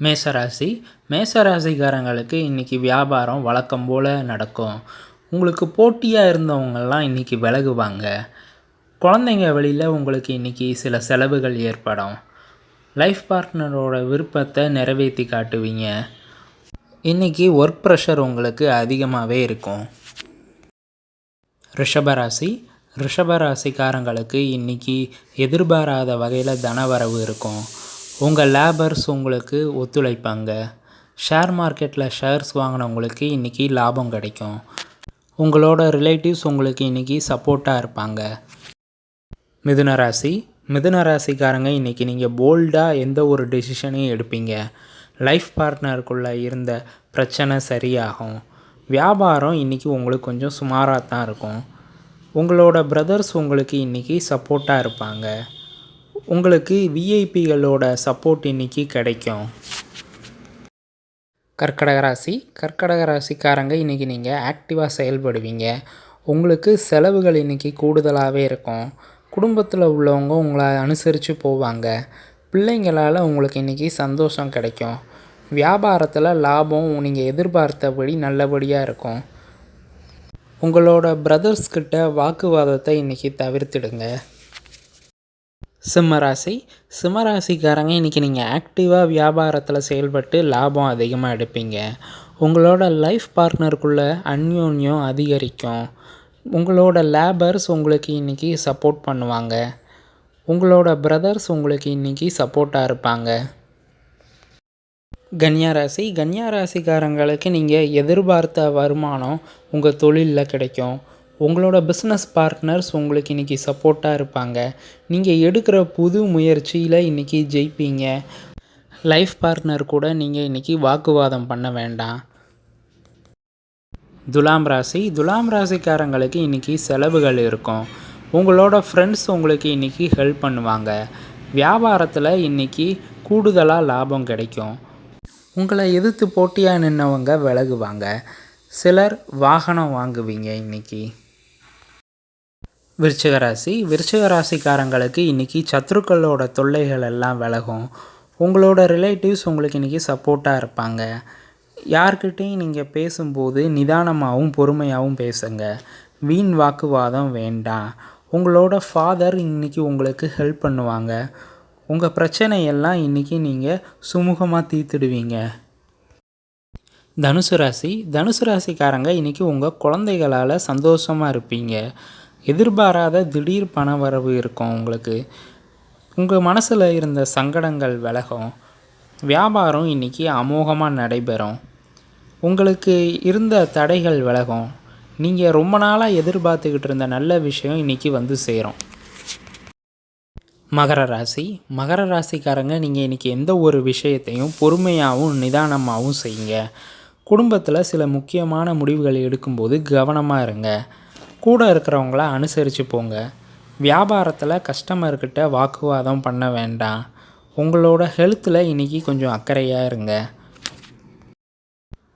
மேசராசி. மேசராசிக்காரங்களுக்கு இன்றைக்கி வியாபாரம் வழக்கம் போல் நடக்கும். உங்களுக்கு போட்டியாக இருந்தவங்கெல்லாம் இன்றைக்கி விலகுவாங்க. குழந்தைங்க வழியில் உங்களுக்கு இன்றைக்கி சில செலவுகள் ஏற்படும். லைஃப் பார்ட்னரோட விருப்பத்தை நிறைவேற்றி காட்டுவீங்க. இன்றைக்கி ஒர்க் ப்ரெஷர் உங்களுக்கு அதிகமாகவே இருக்கும். ரிஷபராசி. ரிஷபராசிக்காரங்களுக்கு இன்றைக்கி எதிர்பாராத வகையில் தனவரவு இருக்கும். உங்கள் லேபர்ஸ் உங்களுக்கு ஒத்துழைப்பாங்க. ஷேர் மார்க்கெட்டில் ஷேர்ஸ் வாங்கினவங்களுக்கு இன்றைக்கி லாபம் கிடைக்கும். உங்களோட ரிலேட்டிவ்ஸ் உங்களுக்கு இன்றைக்கி சப்போர்ட்டாக இருப்பாங்க. மிதுன ராசி. மிதுன ராசிக்காரங்க இன்றைக்கி நீங்கள் போல்டாக எந்த ஒரு டெசிஷனையும் எடுப்பீங்க. லைஃப் பார்ட்னருக்குள்ளே இருந்த பிரச்சனை சரியாகும். வியாபாரம் இன்றைக்கி உங்களுக்கு கொஞ்சம் சுமாராக தான் இருக்கும். உங்களோட பிரதர்ஸ் உங்களுக்கு இன்றைக்கி சப்போர்ட்டாக இருப்பாங்க. உங்களுக்கு விஐபிகளோட சப்போர்ட் இன்றைக்கி கிடைக்கும். கர்க்கடக ராசி. கர்க்கடக ராசிக்காரங்க இன்றைக்கி நீங்கள் ஆக்டிவாக செயல்படுவீங்க. உங்களுக்கு செலவுகள் இன்றைக்கி கூடுதலாகவே இருக்கும். குடும்பத்தில் உள்ளவங்க உங்களை அனுசரித்து போவாங்க. பிள்ளைங்களால் உங்களுக்கு இன்றைக்கி சந்தோஷம் கிடைக்கும். வியாபாரத்தில் லாபம் நீங்கள் எதிர்பார்த்தபடி நல்லபடியாக இருக்கும். உங்களோட பிரதர்ஸ்கிட்ட வாக்குவாதத்தை இன்றைக்கி தவிர்த்திடுங்க. சிம்மராசி. சிம்மராசிக்காரங்க இன்றைக்கி நீங்கள் ஆக்டிவாக வியாபாரத்தில் செயல்பட்டு லாபம் அதிகமாக எடுப்பீங்க. உங்களோட லைஃப் பார்ட்னருக்குள்ளே அந்யோன்யம் அதிகரிக்கும். உங்களோட லேபர்ஸ் உங்களுக்கு இன்றைக்கி சப்போர்ட் பண்ணுவாங்க. உங்களோட பிரதர்ஸ் உங்களுக்கு இன்றைக்கி சப்போர்ட்டாக இருப்பாங்க. கன்னியாராசி கன்னியாராசிக்காரங்களுக்கு நீங்கள் எதிர்பார்த்த வருமானம் உங்கள் தொழிலில் கிடைக்கும். உங்களோட பிஸ்னஸ் பார்ட்னர்ஸ் உங்களுக்கு இன்றைக்கி சப்போர்ட்டாக இருப்பாங்க. நீங்கள் எடுக்கிற புது முயற்சியில் இன்றைக்கி ஜெயிப்பீங்க. லைஃப் பார்ட்னர் கூட நீங்கள் இன்றைக்கி வாக்குவாதம் பண்ண வேண்டாம். துலாம் ராசி துலாம் ராசிக்காரங்களுக்கு இன்றைக்கி செலவுகள் இருக்கும். உங்களோட ஃப்ரெண்ட்ஸ் உங்களுக்கு இன்றைக்கி ஹெல்ப் பண்ணுவாங்க. வியாபாரத்தில் இன்றைக்கி கூடுதலாக லாபம் கிடைக்கும். உங்களை எதிர்த்து போட்டியாக நின்றவங்க விலகுவாங்க. சிலர் வாகனம் வாங்குவீங்க இன்றைக்கி விருச்சிக ராசி. விருச்சிக ராசிக்காரங்களுக்கு இன்றைக்கி சத்ருக்களோட தொல்லைகள் எல்லாம் விலகும். உங்களோட ரிலேட்டிவ்ஸ் உங்களுக்கு இன்றைக்கி சப்போர்ட்டாக இருப்பாங்க. யார்கிட்டையும் நீங்கள் பேசும்போது நிதானமாகவும் பொறுமையாகவும் பேசுங்க. வீண் வாக்குவாதம் வேண்டாம். உங்களோட ஃபாதர் இன்றைக்கி உங்களுக்கு ஹெல்ப் பண்ணுவாங்க. உங்கள் பிரச்சனையெல்லாம் இன்றைக்கி நீங்கள் சுமூகமாக தீர்த்துடுவீங்க. தனுசு ராசி. தனுசு ராசிக்காரங்க இன்றைக்கி உங்கள் குழந்தைகளால் சந்தோஷமாக இருப்பீங்க. எதிர்பாராத திடீர் பண வரவு இருக்கும் உங்களுக்கு. உங்கள் மனசில் இருந்த சங்கடங்கள் விலகும் வியாபாரம் இன்றைக்கி அமோகமாக நடைபெறும். உங்களுக்கு இருந்த தடைகள் விலகும் நீங்கள் ரொம்ப நாளாக எதிர்பார்த்துக்கிட்டு இருந்த நல்ல விஷயம் இன்றைக்கி வந்து சேரும். மகர ராசி. மகர ராசிக்காரங்க நீங்கள் இன்றைக்கி எந்த ஒரு விஷயத்தையும் பொறுமையாகவும் நிதானமாகவும் செய்யுங்க. குடும்பத்தில் சில முக்கியமான முடிவுகளை எடுக்கும்போது கவனமாக இருங்க. கூட இருக்கிறவங்கள அனுசரித்து போங்க. வியாபாரத்தில் கஸ்டமர்கிட்ட வாக்குவாதம் பண்ண வேண்டாம். உங்களோட ஹெல்த்தில் இன்றைக்கி கொஞ்சம் அக்கறையாக இருங்க.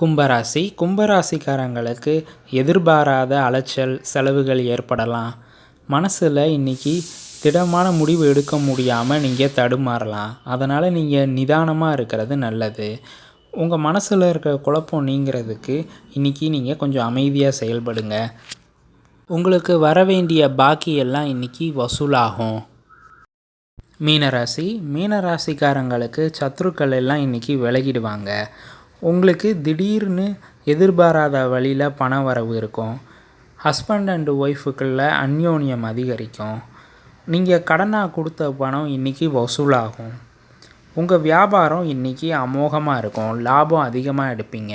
கும்பராசி கும்பராசிக்காரங்களுக்கு எதிர்பாராத அலைச்சல் செலவுகள் ஏற்படலாம். மனசில் இன்றைக்கி திடமான முடிவு எடுக்க முடியாமல் நீங்கள் தடுமாறலாம். அதனால் நீங்கள் நிதானமாக இருக்கிறது நல்லது. உங்கள் மனசில் இருக்கிற குழப்பம் நீங்கிறதுக்கு இன்றைக்கி நீங்கள் கொஞ்சம் அமைதியாக செயல்படுங்க. உங்களுக்கு வர வேண்டிய பாக்கியெல்லாம் இன்றைக்கி வசூலாகும். மீனராசி மீனராசிக்காரங்களுக்கு சத்ருக்கள் எல்லாம் இன்றைக்கி விலகிடுவாங்க. உங்களுக்கு திடீர்னு எதிர்பாராத வழியில் பண வரவு இருக்கும். ஹஸ்பண்ட் அண்டு ஒய்ஃபுக்குள்ள அந்யோன்யம் அதிகரிக்கும். நீங்கள் கடனாக கொடுத்த பணம் இன்றைக்கி வசூலாகும். உங்கள் வியாபாரம் இன்றைக்கி அமோகமாக இருக்கும். லாபம் அதிகமாக எடுப்பீங்க.